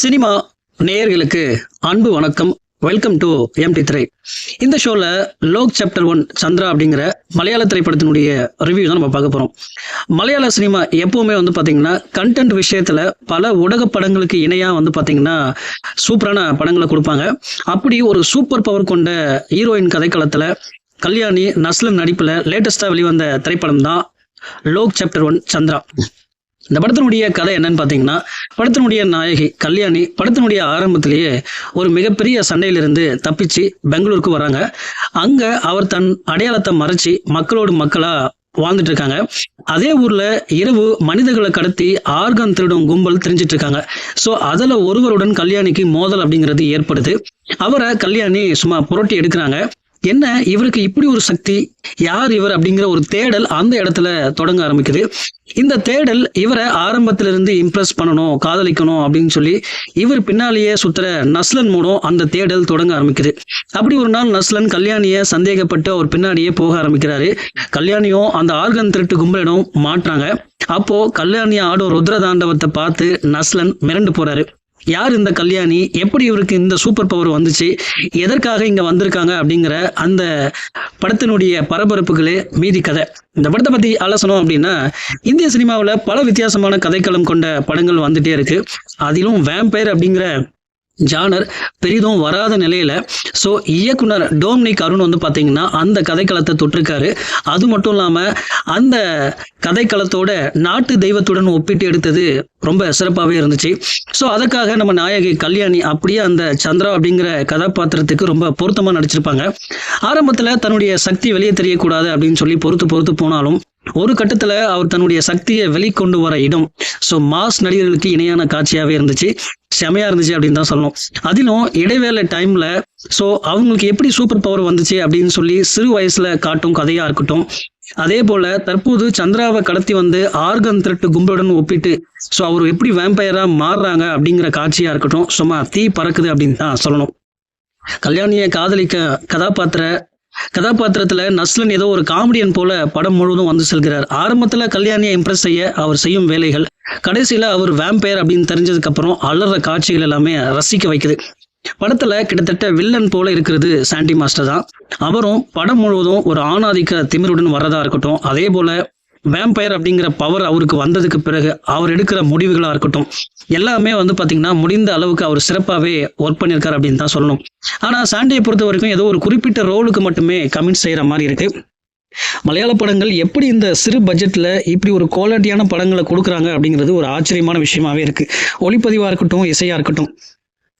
Cinema நேயர்களுக்கு அன்பு வணக்கம். வெல்கம் டு எம்டி திரை இந்த ஷோவில் லோக் சாப்டர் ஒன் சந்திரா அப்படிங்கிற மலையாள திரைப்படத்தினுடைய ரிவ்யூ தான் நம்ம பார்க்க போகிறோம் மலையாள சினிமா எப்போவுமே வந்து பார்த்தீங்கன்னா கண்டென்ட் விஷயத்தில் பல ஊடக படங்களுக்கு இணையாக வந்து பார்த்தீங்கன்னா சூப்பரான படங்களை கொடுப்பாங்க. அப்படி ஒரு சூப்பர் பவர் கொண்ட ஹீரோயின் கதைக்களத்தில் கல்யாணி நஸ்லன் நடிப்பில் லேட்டஸ்ட்டாக வெளிவந்த திரைப்படம் தான் லோக் சாப்டர் ஒன் சந்திரா. இந்த படத்தினுடைய கதை என்னன்னு பார்த்தீங்கன்னா படத்தினுடைய நாயகி கல்யாணி படத்தினுடைய ஆரம்பத்திலேயே ஒரு மிகப்பெரிய சண்டையிலிருந்து தப்பிச்சு பெங்களூருக்கு வராங்க அங்கே அவர் தன் அடையாளத்தை மறைச்சி மக்களோடு மக்களாக வாழ்ந்துட்டு இருக்காங்க அதே ஊர்ல இரவு மனிதர்களை கடத்தி ஆர்கன் திருடும் கும்பல் தெரிஞ்சிட்டு இருக்காங்க ஸோ அதில் ஒருவருடன் கல்யாணிக்கு மோதல் அப்படிங்கிறது ஏற்படுது. அவரை கல்யாணி சும்மா புரட்டி எடுக்கிறாங்க. என்ன இவருக்கு இப்படி ஒரு சக்தி? யார் இவர் அப்படிங்கிற ஒரு தேடல் அந்த இடத்துல தொடங்க ஆரம்பிக்குது. இந்த தேடல் இவரை ஆரம்பத்திலிருந்து இம்ப்ரெஸ் பண்ணணும் காதலிக்கணும் அப்படின்னு சொல்லி இவர் பின்னாலேயே சுத்துற நஸ்லன் மூலம் அந்த தேடல் தொடங்க ஆரம்பிக்குது. அப்படி ஒரு நாள் நஸ்லன் கல்யாணியை சந்தேகப்பட்டு அவர் பின்னாடியே போக ஆரம்பிக்கிறாரு. கல்யாணியும் அந்த ஆர்கன் திருட்டு கும்பலிடம் மாட்டுறாங்க அப்போ கல்யாணி ஆடும் ருத்ர தாண்டவத்தை பார்த்து நஸ்லன் மிரண்டு போறாரு. யார் இந்த கல்யாணி? எப்படி இவருக்கு இந்த சூப்பர் பவர் வந்துச்சு? எதற்காக இங்கே வந்திருக்காங்க? அப்படிங்கிற அந்த படத்தினுடைய பரபரப்புகளே மீதி கதை. இந்த படத்தை பற்றி ஆலோசனம் அப்படின்னா இந்திய சினிமாவில் பல வித்தியாசமான கதைக்களம் கொண்ட படங்கள் வந்துட்டே இருக்கு. அதிலும் வேம்பயர் அப்படிங்கிற ஜானர் பெரிதும் வராத நிலையில ஸோ இயக்குனர் டோம்னிக் அருண் வந்து பார்த்தீங்கன்னா அந்த கதைக்களத்தை தொட்டிருக்காரு. அது மட்டும் இல்லாமல் அந்த கதைக்களத்தோட நாட்டு தெய்வத்துடன் ஒப்பிட்டு எடுத்தது ரொம்ப சிறப்பாகவே இருந்துச்சு. ஸோ அதுக்காக நம்ம நாயகி கல்யாணி அப்படியே அந்த சந்திரா அப்படிங்கிற கதாபாத்திரத்துக்கு ரொம்ப பொருத்தமாக நடிச்சிருப்பாங்க. ஆரம்பத்தில் தன்னுடைய சக்தி வெளியே தெரியக்கூடாது அப்படின்னு சொல்லி பொறுத்து பொறுத்து போனாலும் ஒரு கட்டத்தில் அவர் தன்னுடைய சக்தியை வெளிக்கொண்டு வர இடம். ஸோ மாஸ் நடிகர்களுக்கு இணையான காட்சியாகவே இருந்துச்சு. செமையா இருந்துச்சு அப்படின்னு தான் சொல்லணும். அதிலும் இடைவேளை டைம்ல ஸோ அவங்களுக்கு எப்படி சூப்பர் பவர் வந்துச்சு அப்படின்னு சொல்லி சிறு வயசுல காட்டும் கதையா இருக்கட்டும். அதே போல தற்போது சந்திராவை கடத்தி வந்து ஆர்கன் திரட்டு கும்பலுடன் ஒப்பிட்டு ஸோ அவர் எப்படி வேம்பயரா மாறுறாங்க அப்படிங்கிற காட்சியா இருக்கட்டும். சும்மா தீ பறக்குது அப்படின்னு தான் சொல்லணும். கல்யாணியை காதலிக்க கதாபாத்திர கதாபாத்திரத்துல நஸ்லன் ஏதோ ஒரு காமெடியன் போல படம் முழுவதும் வந்து செல்கிறார். ஆரம்பத்துல கல்யாணியை இம்ப்ரெஸ் செய்ய அவர் செய்யும் வேலைகள் கடைசியில அவர் வேம்பயர் அப்படின்னு தெரிஞ்சதுக்கு அப்புறம் அலற காட்சிகள் எல்லாமே ரசிக்க வைக்குது. படத்துல கிட்டத்தட்ட வில்லன் போல இருக்கிறது சாண்டி மாஸ்டர் தான். அவரும் படம் முழுவதும் ஒரு ஆணாதிக்க திமிருடன் வர்றதா இருக்கட்டும் அதே போல வேம்பயர் அப்படிங்கிற பவர் அவருக்கு வந்ததுக்கு பிறகு அவர் எடுக்கிற முடிவுகளாக இருக்கட்டும். எல்லாமே வந்து பார்த்தீங்கன்னா முடிந்த அளவுக்கு அவர் சிறப்பாகவே ஒர்க் பண்ணியிருக்காரு அப்படின்னு தான் சொல்லணும். ஆனால் சாண்டியை பொறுத்த வரைக்கும் ஏதோ ஒரு குறிப்பிட்ட ரோலுக்கு மட்டுமே கமெண்ட் செய்கிற மாதிரி இருக்கு. மலையாள படங்கள் எப்படி இந்த சிறு பட்ஜெட்ல இப்படி ஒரு குவாலிட்டியான படங்களை கொடுக்குறாங்க அப்படிங்கிறது ஒரு ஆச்சரியமான விஷயமாவே இருக்கு. ஒளிப்பதிவா இருக்கட்டும் இசையா இருக்கட்டும்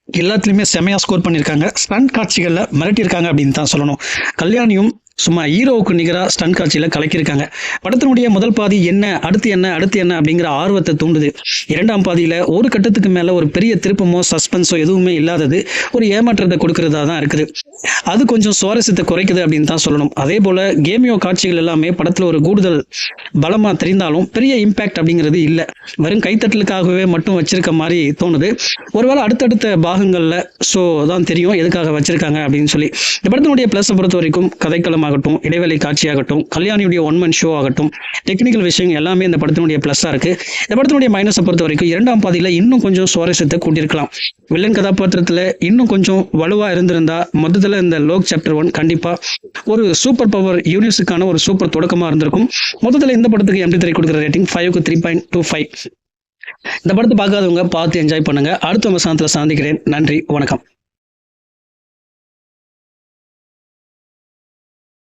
எல்லாத்துலேயுமே செமையா ஸ்கோர் பண்ணியிருக்காங்க. ஸ்டன் காட்சிகளில் மிரட்டியிருக்காங்க அப்படின்னு தான் சொல்லணும். கல்யாணியும் சும்மா ஹீரோவுக்கு நிகராக ஸ்டன் காட்சியில் கலக்கியிருக்காங்க. படத்தினுடைய முதல் பாதி என்ன அடுத்து என்ன அடுத்து என்ன அப்படிங்கிற ஆர்வத்தை தூண்டுது. இரண்டாம் பாதியில் ஒரு கட்டத்துக்கு மேலே ஒரு பெரிய திருப்பமோ சஸ்பென்ஸோ எதுவுமே இல்லாதது ஒரு ஏமாற்றத்தை கொடுக்கறதா தான் இருக்குது. அது கொஞ்சம் சுவாரஸ்யத்தை குறைக்குது அப்படின்னு தான் சொல்லணும். அதே போல கேமியோ காட்சிகள் எல்லாமே படத்துல ஒரு கூடுதல் பலமா தெரிந்தாலும் பெரிய இம்பாக்ட் அப்படிங்கிறது இல்லை. வெறும் கைத்தட்டலுக்காகவே மட்டும் வச்சிருக்க மாதிரி தோணுது. ஒருவேளை அடுத்தடுத்த பாகங்கள்ல ஸோ தான் தெரியும் எதுக்காக வச்சிருக்காங்க அப்படின்னு சொல்லி. இந்த படத்தினுடைய பிளஸ் பொறுத்த வரைக்கும் கதைக்களம் ஆகட்டும் இடைவேளை காட்சியாகட்டும் கல்யாணியுடைய ஒன் மன் ஷோ ஆகட்டும் டெக்னிக்கல் விஷயம் எல்லாமே இந்த படத்தினுடைய ப்ளஸ்ஸாக இருக்கு. இந்த படத்தினுடைய மைனஸை பொறுத்த வரைக்கும் இரண்டாம் பாதியில் இன்னும் கொஞ்சம் சுவாரஸ்யத்தை கூட்டியிருக்கலாம். வில்லன் கதாபாத்திரத்தில் இன்னும் கொஞ்சம் வலுவாக இருந்திருந்தா மொத்தத்தில் இந்த லோக் சாப்டர் ஒன் கண்டிப்பாக ஒரு சூப்பர் பவர் யூனிவர்ஸுக்கான ஒரு சூப்பர் தொடக்கமாக இருந்திருக்கும். மொத்தத்தில் இந்த படத்துக்கு எம்டி த்ரீ கொடுக்குற ரேட்டிங் ஃபைவ்க்கு த்ரீ பாயிண்ட் டூ ஃபைவ் இந்த படத்தை பார்க்காதவங்க பார்த்து என்ஜாய் பண்ணுங்க. அடுத்த வசனத்தில் சந்திக்கிறேன். நன்றி வணக்கம்.